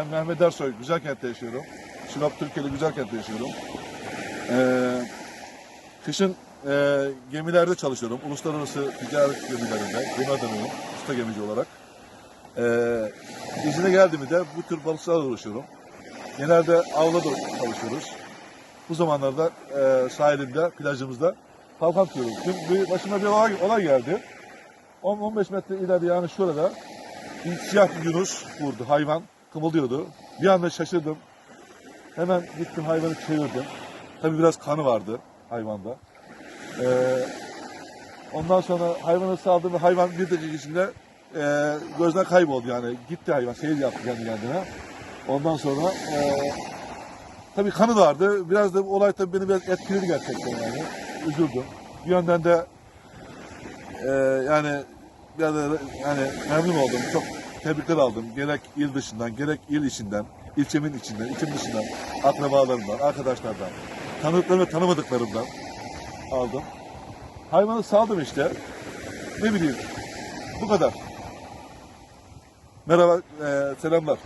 Ben Mehmet Ersoy, Güzelkent'te yaşıyorum. Sinop Türkiye'li Güzelkent'te yaşıyorum. Ee, kışın e, gemilerde çalışıyorum. Uluslararası ticaret gemilerinde, gemi adamıyım, usta gemici olarak. Ee, izine geldiğimde de bu tür balıklarla uğraşıyorum. Genelde avla da çalışıyoruz. Bu zamanlarda e, sahilinde, plajımızda kalkan tutuyoruz. Dün bir, başıma bir olay, geldi. 10-15 metre ileride yani şurada siyah bir yunus vurdu hayvan. Kımıldıyordu. Bir anda şaşırdım. Hemen gittim hayvanı çevirdim. Tabii biraz kanı vardı hayvanda. Ee, ondan sonra hayvanı saldım ve hayvan bir dakika içinde e, gözden kayboldu yani. Gitti hayvan, seyir yaptı kendi kendine. Ondan sonra e, tabii kanı vardı. Biraz da olay tabii beni biraz etkiledi gerçekten yani. Üzüldüm. Bir yönden de e, yani biraz yani memnun oldum. Çok tebrikler aldım. Gerek il dışından, gerek il içinden, ilçemin içinden, ilçemin dışından, akrabalarımdan, arkadaşlardan, tanıdıklarım ve tanımadıklarımdan aldım. Hayvanı saldım işte. Ne bileyim. Bu kadar. Merhaba, e, selamlar.